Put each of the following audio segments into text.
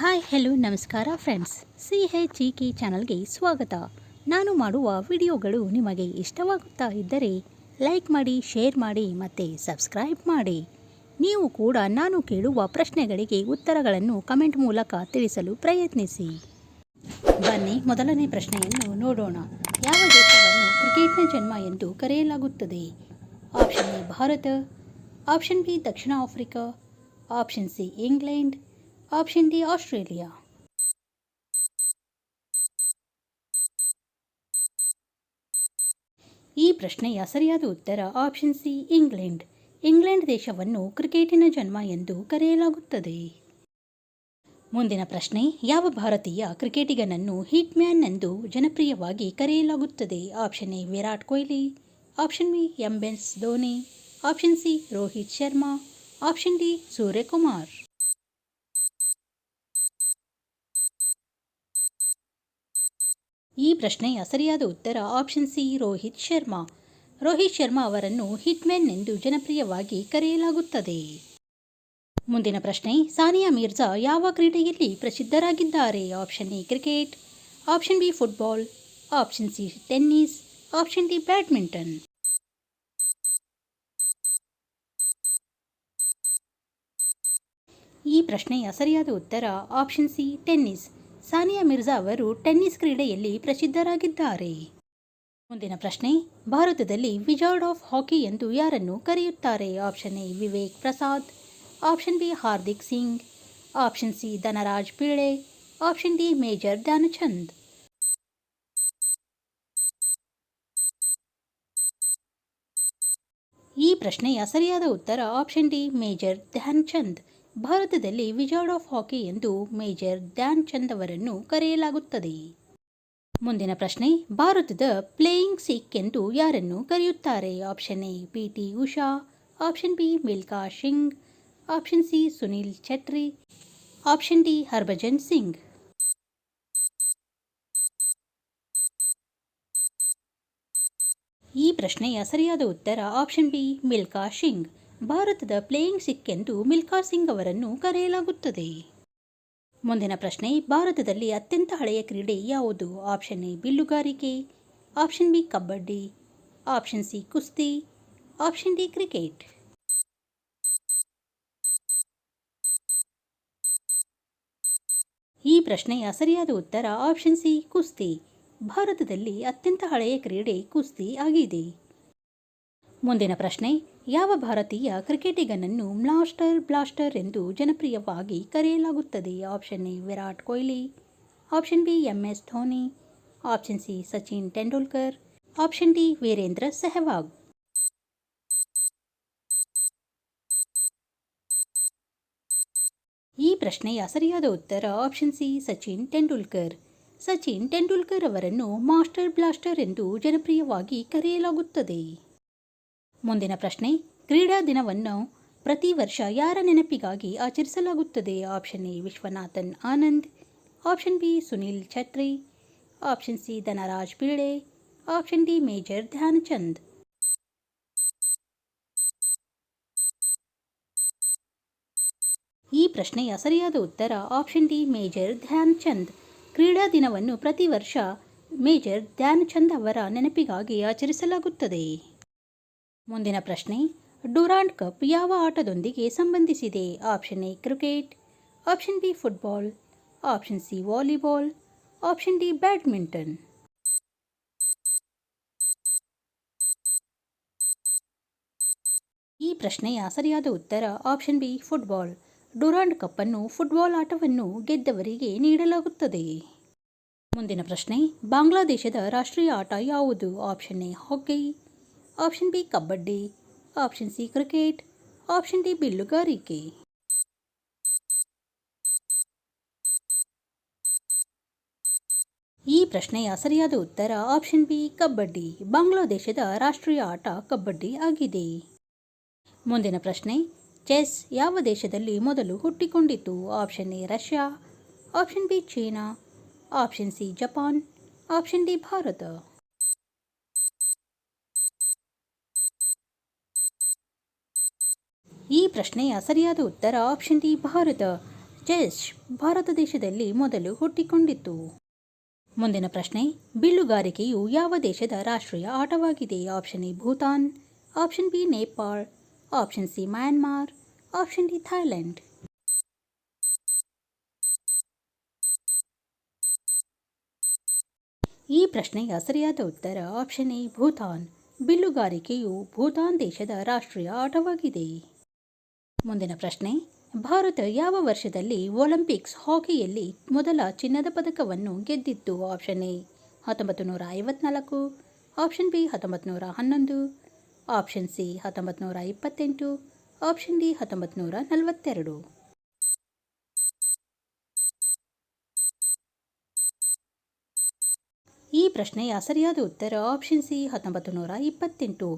Hi, hello, ನಮಸ್ಕಾರ friends. C H E K ಚಾನಲ್ಗೆ ಸ್ವಾಗತ. ನಾನು ಮಾಡುವ ವಿಡಿಯೋಗಳು ನಿಮಗೆ ಇಷ್ಟವಾಗುತ್ತಾ ಇದ್ದರೆ ಲೈಕ್ ಮಾಡಿ, ಶೇರ್ ಮಾಡಿ ಮತ್ತು ಸಬ್ಸ್ಕ್ರೈಬ್ ಮಾಡಿ. ನೀವು ಕೂಡ ನಾನು ಕೇಳುವ ಪ್ರಶ್ನೆಗಳಿಗೆ ಉತ್ತರಗಳನ್ನು ಕಮೆಂಟ್ ಮೂಲಕ ತಿಳಿಸಲು ಪ್ರಯತ್ನಿಸಿ. ಬನ್ನಿ, ಮೊದಲನೇ ಪ್ರಶ್ನೆಯನ್ನು ನೋಡೋಣ. ಯಾವ ದೇಶವನ್ನು ಕ್ರಿಕೆಟ್ನ ಜನ್ಮ ಎಂದು ಕರೆಯಲಾಗುತ್ತದೆ? Option A, Bharat. Option B, Dakshina Africa. Option C, England. Option D Australia ಈ ಪ್ರಶ್ನೆಯ ಸರಿಯಾದ ಉತ್ತರ ಆಪ್ಷನ್ ಸಿ ಇಂಗ್ಲೆಂಡ್ ಇಂಗ್ಲೆಂಡ್ ದೇಶವನ್ನು ಕ್ರಿಕೆಟಿನ ಜನ್ಮ ಎಂದು ಕರೆಯಲಾಗುತ್ತದೆ. ಮುಂದಿನ ಪ್ರಶ್ನೆ, ಯಾವ ಭಾರತೀಯ ಕ್ರಿಕೆಟಿಗನನ್ನು ಹಿಟ್ ಮ್ಯಾನ್ ಎಂದು ಜನಪ್ರಿಯವಾಗಿ ಕರೆಯಲಾಗುತ್ತದೆ? Option A Virat Kohli. Option B M S Dhoni option C Rohit Sharma option D Suryakumar. ಈ ಪ್ರಶ್ನೆಯ ಸರಿಯಾದ ಉತ್ತರ ಆಪ್ಷನ್ ಸಿ ರೋಹಿತ್ ಶರ್ಮಾ. ರೋಹಿತ್ ಶರ್ಮಾ ಅವರನ್ನು ಹಿಟ್ಮೆನ್ ಎಂದು ಜನಪ್ರಿಯವಾಗಿ ಕರೆಯಲಾಗುತ್ತದೆ. ಮುಂದಿನ ಪ್ರಶ್ನೆ, ಸಾನಿಯಾ ಮಿರ್ಜಾ ಯಾವ ಕ್ರೀಡೆಯಲ್ಲಿ ಪ್ರಸಿದ್ಧರಾಗಿದ್ದಾರೆ? Option A cricket. Option B football option C tennis option D badminton ಈ ಪ್ರಶ್ನೆಯ ಸರಿಯಾದ ಉತ್ತರ option C tennis Sania Mirza ಅವರು ಟೆನ್ನಿಸ್ ಕ್ರೀಡೆಯಲ್ಲಿ ಪ್ರಸಿದ್ಧರಾಗಿದ್ದಾರೆ. ಮುಂದಿನ ಪ್ರಶ್ನೆ, ಭಾರತದಲ್ಲಿ ವಿಜಾರ್ಡ್ ಆಫ್ ಹಾಕಿ ಎಂದು ಯಾರನ್ನು ಕರೆಯುತ್ತಾರೆ? Option A, Vivek Prasad. Option B, Hardik Singh. Option C, Dhanraj Pillay. Option D, major Dhyanchand. ಈ ಪ್ರಶ್ನೆಯ ಸರಿಯಾದ ಉತ್ತರ option D, major Dhyan Chand ಭಾರತದಲ್ಲಿ ವಿಜಾರ್ಡ್ ಆಫ್ ಹಾಕಿ ಎಂದು ಮೇಜರ್ ಧ್ಯಾನ್ ಚಂದ್ ಅವರನ್ನು ಕರೆಯಲಾಗುತ್ತದೆ. ಮುಂದಿನ ಪ್ರಶ್ನೆ, ಭಾರತದ ಪ್ಲೇಯಿಂಗ್ ಸಿಕ್ ಎಂದು ಯಾರನ್ನು ಕರೆಯುತ್ತಾರೆ? Option A, P T Usha, option B, Milkha Singh option C, Sunil Chhetri, option D, Harbhajan Singh. ಈ ಪ್ರಶ್ನೆಯ ಸರಿಯಾದ ಉತ್ತರ ಆಪ್ಷನ್ ಬಿ, ಮಿಲ್ಕಾ ಸಿಂಗ್ ಭಾರತದ ಪ್ಲೇಯಿಂಗ್ ಸಿಕ್ ಎಂದು ಮಿಲ್ಕಾ ಸಿಂಗ್ ಅವರನ್ನು ಕರೆಯಲಾಗುತ್ತದೆ. ಮುಂದಿನ ಪ್ರಶ್ನೆ, ಭಾರತದಲ್ಲಿ ಅತ್ಯಂತ ಹಳೆಯ ಕ್ರೀಡೆ ಯಾವುದು? Option A, ಬಿಲ್ಲುಗಾರಿಕೆ, option B, kabaddi, option C, ಕುಸ್ತಿ, ಆಪ್ಷನ್ ಡಿ, ಕ್ರಿಕೆಟ್. ಈ ಪ್ರಶ್ನೆಯ ಸರಿಯಾದ ಉತ್ತರ ಆಪ್ಷನ್ ಸಿ, ಕುಸ್ತಿ. ಭಾರತದಲ್ಲಿ ಅತ್ಯಂತ ಹಳೆಯ ಕ್ರೀಡೆ ಕುಸ್ತಿ ಆಗಿದೆ. ಮುಂದಿನ ಪ್ರಶ್ನೆ ಯಾವ ಭಾರತೀಯ ಕ್ರಿಕೆಟಿಗನನ್ನು ಬ್ಲಾಸ್ಟರ್ ಬ್ಲಾಸ್ಟರ್ ಎಂದು ಜನಪ್ರಿಯವಾಗಿ ಕರೆಯಲಾಗುತ್ತದೆ? Option A, Virat Kohli. Option B, M S Dhoni. Option C, Sachin Tendulkar. Option D, Virender Sehwag. ಈ ಪ್ರಶ್ನೆಯ ಸರಿಯಾದ ಉತ್ತರ ಆಪ್ಷನ್ ಸಿ, ಸಚಿನ್ ತೆಂಡೂಲ್ಕರ್. ಸಚಿನ್ ತೆಂಡೂಲ್ಕರ್ ಅವರನ್ನು ಮಾಸ್ಟರ್ ಬ್ಲಾಸ್ಟರ್ ಎಂದು ಜನಪ್ರಿಯವಾಗಿ ಕರೆಯಲಾಗುತ್ತದೆ. ಮುಂದಿನ ಪ್ರಶ್ನೆ, ಕ್ರೀಡಾ ದಿನವನ್ನು ಪ್ರತಿ ವರ್ಷ ಯಾರ ನೆನಪಿಗಾಗಿ ಆಚರಿಸಲಾಗುತ್ತದೆ? Option A, Viswanathan Anand. Option B, Sunil Chhetri. Option C, Dhanraj Pillay option D, major Dhyanchand. ಈ ಪ್ರಶ್ನೆಯ ಸರಿಯಾದ ಉತ್ತರ option D, major Dhyan Chand ಕ್ರೀಡಾ ದಿನವನ್ನು ಪ್ರತಿ ವರ್ಷ ಮೇಜರ್ ಧ್ಯಾನ್ ಚಂದ್ ಅವರ ನೆನಪಿಗಾಗಿ ಆಚರಿಸಲಾಗುತ್ತದೆ. ಮುಂದಿನ ಪ್ರಶ್ನೆ, ಡುರಾಂಡ್ ಕಪ್ ಯಾವ ಆಟದೊಂದಿಗೆ ಸಂಬಂಧಿಸಿದೆ? Option A, cricket, option B, football, option C, volleyball, option D, badminton. ಈ ಪ್ರಶ್ನೆಯ ಸರಿಯಾದ ಉತ್ತರ ಆಪ್ಷನ್ ಬಿ, ಫುಟ್ಬಾಲ್. ಡುರಾಂಡ್ ಕಪ್ಪನ್ನು ಫುಟ್ಬಾಲ್ ಆಟವನ್ನು ಗೆದ್ದವರಿಗೆ ನೀಡಲಾಗುತ್ತದೆ. ಮುಂದಿನ ಪ್ರಶ್ನೆ, ಬಾಂಗ್ಲಾದೇಶದ ರಾಷ್ಟ್ರೀಯ ಆಟ ಯಾವುದು? Option A, hockey. Option B kabaddi option C cricket option D ಬಿಲ್ಲುಗಾರಿಕೆ ಈ ಪ್ರಶ್ನೆಯ ಸರಿಯಾದ ಉತ್ತರ ಆಪ್ಷನ್ ಬಿ ಕಬಡ್ಡಿ ಬಾಂಗ್ಲಾದೇಶದ ರಾಷ್ಟ್ರೀಯ ಆಟ ಕಬಡ್ಡಿ ಆಗಿದೆ. ಮುಂದಿನ ಪ್ರಶ್ನೆ, ಚೆಸ್ ಯಾವ ದೇಶದಲ್ಲಿ ಮೊದಲು ಹುಟ್ಟಿಕೊಂಡಿತು option A Russia option B China option C Japan option D Bharat ಈ ಪ್ರಶ್ನೆಯ ಸರಿಯಾದ ಉತ್ತರ option D Bharat. Chess Bharat ದೇಶದಲ್ಲಿ ಮೊದಲು ಹುಟ್ಟಿಕೊಂಡಿತ್ತು. ಮುಂದಿನ ಪ್ರಶ್ನೆ, ಬಿಲ್ಲುಗಾರಿಕೆಯು ಯಾವ ದೇಶದ ರಾಷ್ಟ್ರೀಯ ಆಟವಾಗಿದೆ? Option A Bhutan. Option B Nepal. Option C Myanmar. Option D Thailand ಈ ಪ್ರಶ್ನೆಯ ಸರಿಯಾದ ಉತ್ತರ ಆಪ್ಷನ್ ಎ ಭೂತಾನ್. ಬಿಲ್ಲುಗಾರಿಕೆಯು ಭೂತಾನ್ ದೇಶದ ರಾಷ್ಟ್ರೀಯ ಆಟವಾಗಿದೆ. ಮುಂದಿನ ಪ್ರಶ್ನೆ. ಭಾರತ ಯಾವ ವರ್ಷದಲ್ಲಿ ಒಲಿಂಪಿಕ್ಸ್ ಹಾಕಿಯಲ್ಲಿ ಮೊದಲ ಚಿನ್ನದ ಪದಕವನ್ನು ಗೆದ್ದಿತ್ತು? ಆಪ್ಷನ್ ಎ ಹತ್ತೊಂಬತ್ತು ನೂರ ಐವತ್ನಾಲ್ಕು ಆಪ್ಷನ್ ಬಿ ಹತ್ತೊಂಬತ್ತು ನೂರ ಹನ್ನೊಂದು ಆಪ್ಷನ್ ಸಿ ಹತ್ತೊಂಬತ್ತು ನೂರ ಇಪ್ಪತ್ತೆಂಟು ಆಪ್ಷನ್ ಡಿ ಹತ್ತೊಂಬತ್ತು ನೂರ ನಲವತ್ತೆರಡು ಈ ಪ್ರಶ್ನೆಯ ಸರಿಯಾದ ಉತ್ತರ ಆಪ್ಷನ್ ಸಿ ಹತ್ತೊಂಬತ್ತು ನೂರ ಇಪ್ಪತ್ತೆಂಟು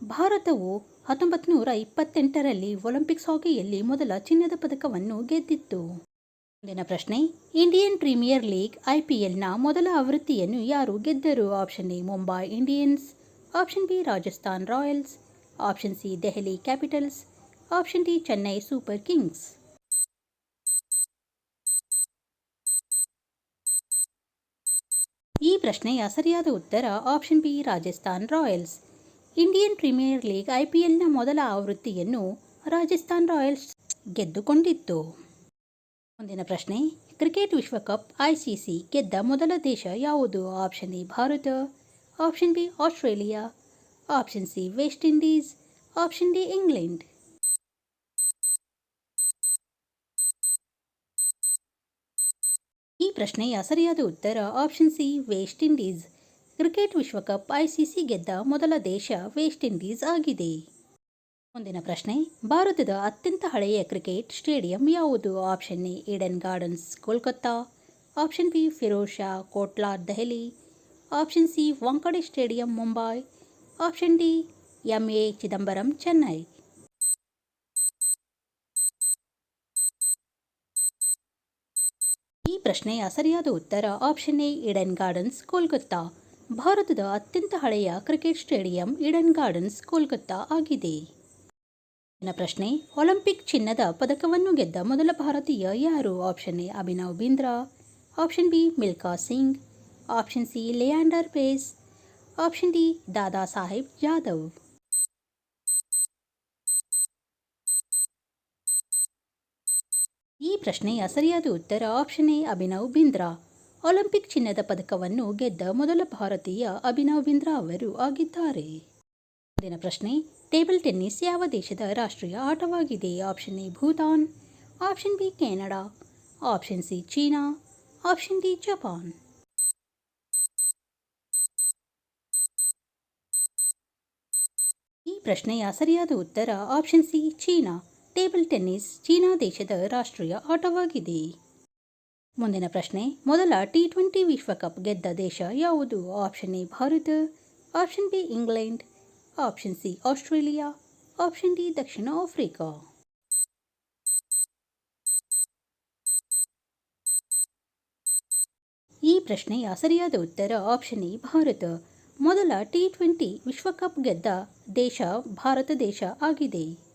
ಭಾರತವು ಹತ್ತೊಂಬತ್ತು ನೂರ ಇಪ್ಪತ್ತೆಂಟರಲ್ಲಿ ಒಲಿಂಪಿಕ್ಸ್ ಹಾಕಿಯಲ್ಲಿ ಮೊದಲ ಚಿನ್ನದ ಪದಕವನ್ನು ಗೆದ್ದಿತ್ತು. ಮುಂದಿನ ಪ್ರಶ್ನೆ, ಇಂಡಿಯನ್ ಪ್ರೀಮಿಯರ್ ಲೀಗ್ ಐಪಿಎಲ್ನ ಮೊದಲ ಆವೃತ್ತಿಯನ್ನು ಯಾರು ಗೆದ್ದರು? Option A, Mumbai Indians, option B, Rajasthan Royals, option C, Delhi Capitals, option D, Chennai Super Kings. ಈ ಪ್ರಶ್ನೆಯ ಸರಿಯಾದ ಉತ್ತರ option B, Rajasthan Royals. Indian Premier League ಐಪಿಎಲ್ನ ಮೊದಲ ಆವೃತ್ತಿಯನ್ನು ರಾಜಸ್ಥಾನ್ ರಾಯಲ್ಸ್ ಗೆದ್ದುಕೊಂಡಿತ್ತು. ಮುಂದಿನ ಪ್ರಶ್ನೆ, ಕ್ರಿಕೆಟ್ ವಿಶ್ವಕಪ್ ಐಸಿಸಿ ಗೆದ್ದ ಮೊದಲ ದೇಶ ಯಾವುದು? Option A, Bharata, option B, Australia, option C, West Indies, option D, England. ಈ ಪ್ರಶ್ನೆಯ ಸರಿಯಾದ ಉತ್ತರ option C, West Indies. Cricket ವಿಶ್ವಕಪ್ ಐಸಿಸಿ ಗೆದ್ದ ಮೊದಲ ದೇಶ ವೆಸ್ಟ್ ಇಂಡೀಸ್ ಆಗಿದೆ. ಮುಂದಿನ ಪ್ರಶ್ನೆ, ಭಾರತದ ಅತ್ಯಂತ ಹಳೆಯ ಕ್ರಿಕೆಟ್ ಸ್ಟೇಡಿಯಂ ಯಾವುದು? Option A, Eden Gardens, Kolkata. Option B, Firoz Shah Kotla, Delhi. Option C, Wankhede stadium, Mumbai. Option D, M A Chidambaram, Chennai. ಈ ಪ್ರಶ್ನೆಯ ಸರಿಯಾದ ಉತ್ತರ option A, Eden Gardens, Kolkata. ಭಾರತದ ಅತ್ಯಂತ ಹಳೆಯ cricket stadium Eden Gardens, Kolkata ಆಗಿದೆ. ಪ್ರಶ್ನೆ, Olympic ಚಿನ್ನದ ಪದಕವನ್ನು ಗೆದ್ದ ಮೊದಲ ಭಾರತೀಯ ಯಾರು? Option A, Abhinav Bindra. Option B, Milkha Singh. Option C, Leander Paes. Option D, Dada Saheb Jadhav ಈ ಪ್ರಶ್ನೆಯ ಸರಿಯಾದ ಉತ್ತರ option A, Abhinav Bindra. Olympic ಚಿನ್ನದ ಪದಕವನ್ನು ಗೆದ್ದ ಮೊದಲ ಭಾರತೀಯ ಅಭಿನವ್ ಬಿಂದ್ರಾ ಅವರು ಆಗಿದ್ದಾರೆ. ಮುಂದಿನ ಪ್ರಶ್ನೆ, ಟೇಬಲ್ ಟೆನ್ನಿಸ್ ಯಾವ ದೇಶದ ರಾಷ್ಟ್ರೀಯ ಆಟವಾಗಿದೆ? Option A, Bhutan. Option B, Canada. Option C, China. Option D, Japan. ಈ ಪ್ರಶ್ನೆಯ ಸರಿಯಾದ ಉತ್ತರ option C, China. Table tennis China ದೇಶದ ರಾಷ್ಟ್ರೀಯ ಆಟವಾಗಿದೆ. ಮುಂದಿನ ಪ್ರಶ್ನೆ, ಮೊದಲ ಟಿ ಟ್ವೆಂಟಿ ವಿಶ್ವಕಪ್ ಗೆದ್ದ ದೇಶ ಯಾವುದು? Option A Bharat option B England option C Australia option D Dakshina Africa. ಈ ಪ್ರಶ್ನೆಯ ಸರಿಯಾದ ಉತ್ತರ ಆಪ್ಷನ್ ಎ ಭಾರತ. ಮೊದಲ ಟಿ ಟ್ವೆಂಟಿ ವಿಶ್ವಕಪ್ ಗೆದ್ದ ದೇಶ, ಭಾರತ ದೇಶ ಆಗಿದೆ.